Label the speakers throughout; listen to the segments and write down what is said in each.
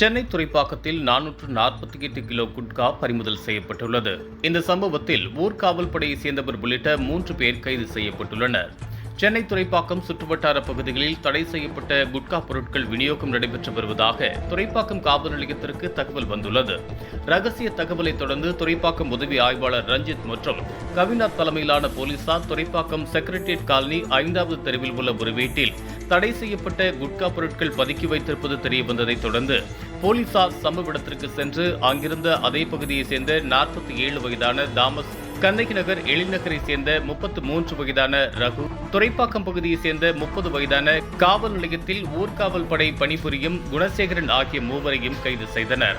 Speaker 1: சென்னை துறைப்பாக்கத்தில் நானூற்று நாற்பத்தி எட்டு கிலோ குட்கா பறிமுதல் செய்யப்பட்டுள்ளது. இந்த சம்பவத்தில் ஊர்காவல் படையைச் சேர்ந்தவர் உள்ளிட்ட மூன்று பேர் கைது செய்யப்பட்டுள்ளனர். சென்னை துறைப்பாக்கம் சுற்றுவட்டார பகுதிகளில் தடை செய்யப்பட்ட குட்கா பொருட்கள் விநியோகம் நடைபெற்று வருவதாக துறைப்பாக்கம் காவல் நிலையத்திற்கு தகவல் வந்துள்ளது. ரகசிய தகவலை தொடர்ந்து துறைப்பாக்கம் உதவி ஆய்வாளர் ரஞ்சித் மற்றும் கவினார் தலைமையிலான போலீசார் துறைப்பாக்கம் செக்ரட்டரியேட் காலனி ஐந்தாவது தெருவில் உள்ள ஒரு வீட்டில் தடை செய்யப்பட்ட குட்கா பொருட்கள் பதுக்கி வைத்திருப்பது தெரிய வந்ததைத் தொடர்ந்து போலீசார் சம்பவ இடத்திற்கு சென்று அங்கிருந்த அதே பகுதியைச் சேர்ந்த நாற்பத்தி ஏழு வயதான தாமஸ் கந்தகி நகர் எழில்நகரை சேர்ந்த முப்பத்து மூன்று வயதான ரகு துறைப்பாக்கம் பகுதியை சேர்ந்த முப்பது வயதான காவல் நிலையத்தில் ஊர்காவல் படை பணிபுரியும் குணசேகரன் ஆகிய மூவரையும் கைது செய்தனர்.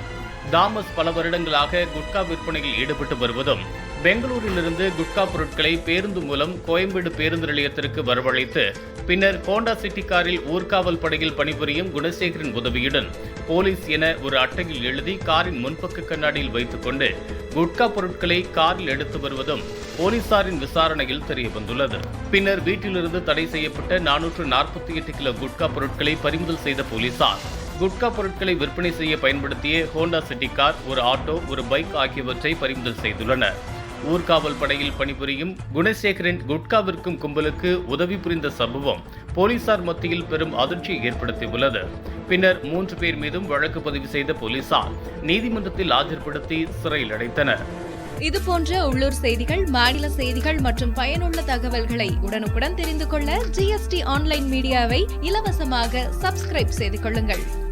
Speaker 1: தாமஸ் பல வருடங்களாக குட்கா விற்பனையில் ஈடுபட்டு வருவதும் பெங்களூரிலிருந்து குட்கா பொருட்களை பேருந்து மூலம் கோயம்பேடு பேருந்து நிலையத்திற்கு வரவழைத்து பின்னர் ஹோண்டா சிட்டி காரில் ஊர்காவல் படையில் பணிபுரியும் குணசேகரின் உதவியுடன் போலீஸ் என ஒரு அட்டையில் எழுதி காரின் முன்பக்க கண்ணாடியில் வைத்துக்கொண்டு குட்கா பொருட்களை காரில் எடுத்து வருவதும் போலீசாரின் விசாரணையில் தெரியவந்துள்ளது. பின்னர் வீட்டிலிருந்து தடை செய்யப்பட்ட நானூற்று நாற்பத்தி எட்டு கிலோ குட்கா பொருட்களை பறிமுதல் செய்த போலீசார் குட்கா பொருட்களை விற்பனை செய்ய பயன்படுத்திய ஹோண்டா சிட்டி கார் ஒரு ஆட்டோ ஒரு பைக் ஆகியவற்றை பறிமுதல் செய்துள்ளனர். ஊர்காவல் படையில் பணிபுரியும் குணசேகரின் குட்காவிற்கும் கும்பலுக்கு உதவி புரிந்த சம்பவம் போலீசார் மத்தியில் பெரும் அதிர்ச்சியை ஏற்படுத்தியுள்ளது. பின்னர் மூன்று பேர் மீதும் வழக்கு பதிவு செய்த போலீசார் நீதிமன்றத்தில் ஆஜர்படுத்தி சிறையில் அடைத்தனர்.
Speaker 2: இது போன்ற உள்ளூர் செய்திகள் மாநில செய்திகள் மற்றும் பயனுள்ள தகவல்களை உடனுக்குடன் தெரிந்து கொள்ள ஜிஎஸ்டி ஆன்லைன் மீடியாவை இலவசமாக சப்ஸ்கிரைப் செய்து கொள்ளுங்கள்.